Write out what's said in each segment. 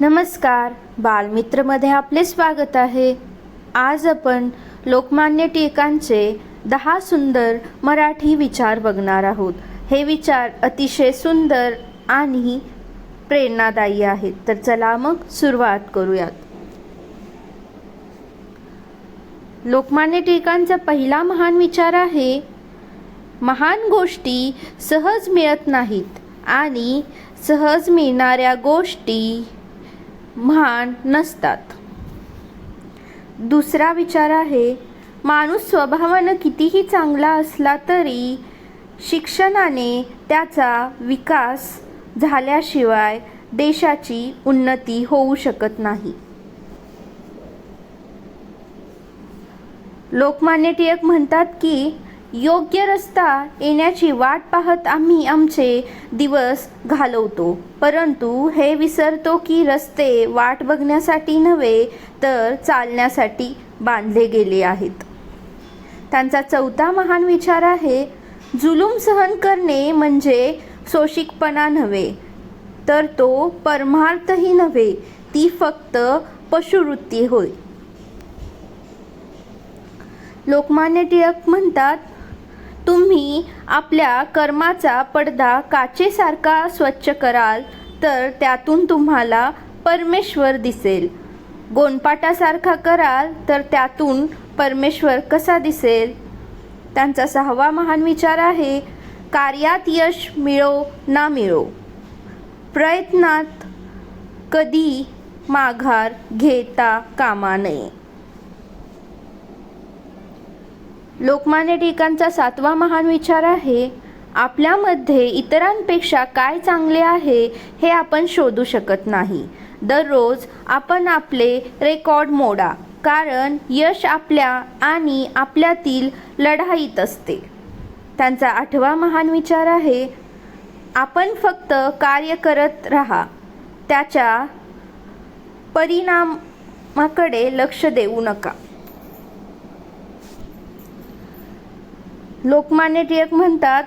नमस्कार. बालमित्रमध्ये आपले स्वागत आहे. आज आपण लोकमान्य टिळकांचे दहा सुंदर मराठी विचार बघणार आहोत. हे विचार अतिशय सुंदर आणि प्रेरणादायी आहेत. तर चला मग सुरुवात करूयात. लोकमान्य टिळकांचा पहिला महान विचार आहे महान गोष्टी सहज मिळत नाहीत आणि सहज मिळणाऱ्या गोष्टी म्हान नसतात. दुसरा विचार आहे माणूस स्वभावानं कितीही चांगला असला तरी शिक्षणाने त्याचा विकास झाल्याशिवाय देशाची उन्नती होऊ शकत नाही. लोकमान्य टिळक म्हणतात की योग्य रस्ता येण्याची वाट पाहत आम्ही आमचे दिवस घालवतो. परंतु हे विसरतो की रस्ते वाट बघण्यासाठी नव्हे तर चालण्यासाठी बांधले गेले आहेत. त्यांचा चौथा महान विचार आहे जुलूम सहन करणे म्हणजे सोशिकपणा नव्हे तर तो परमार्थही नव्हे ती फक्त पशुवृत्ती होय. लोकमान्य टिळक म्हणतात तुम्ही आपल्या कर्माचा पडदा काचेसारखा स्वच्छ कराल तर त्यातून तुम्हाला परमेश्वर दिसेल. गोंडपाटासारखा कराल तर त्यातून परमेश्वर कसा दिसेल? त्यांचा सहावा महान विचार आहे कार्यात यश मिळो ना मिळो. प्रयत्नात कधी माघार घेता कामा नये. लोकमान्य टिकांचा सातवा महान विचार आहे आपल्यामध्ये इतरांपेक्षा काय चांगले आहे हे आपण शोधू शकत नाही. दररोज आपण आपले रेकॉर्ड मोडा कारण यश आपल्या आणि आपल्यातील लढाईत असते. त्यांचा आठवा महान विचार आहे आपण फक्त कार्य करत राहा. त्याच्या परिणामाकडे लक्ष देऊ नका. लोकमान्य टिळक म्हणतात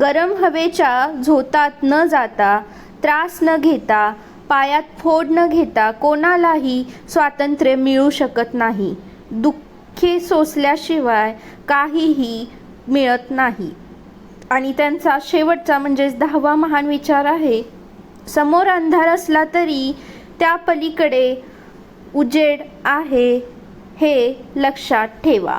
गरम हवेच्या झोतात न जाता त्रास न घेता पायात फोड न घेता कोणालाही स्वातंत्र्य मिळू शकत नाही. दुःखे सोसल्याशिवाय काहीही मिळत नाही. आणि त्यांचा शेवटचा म्हणजेच दहावा महान विचार आहे समोर अंधार असला तरी त्या पलीकडे उजेड आहे हे लक्षात ठेवा.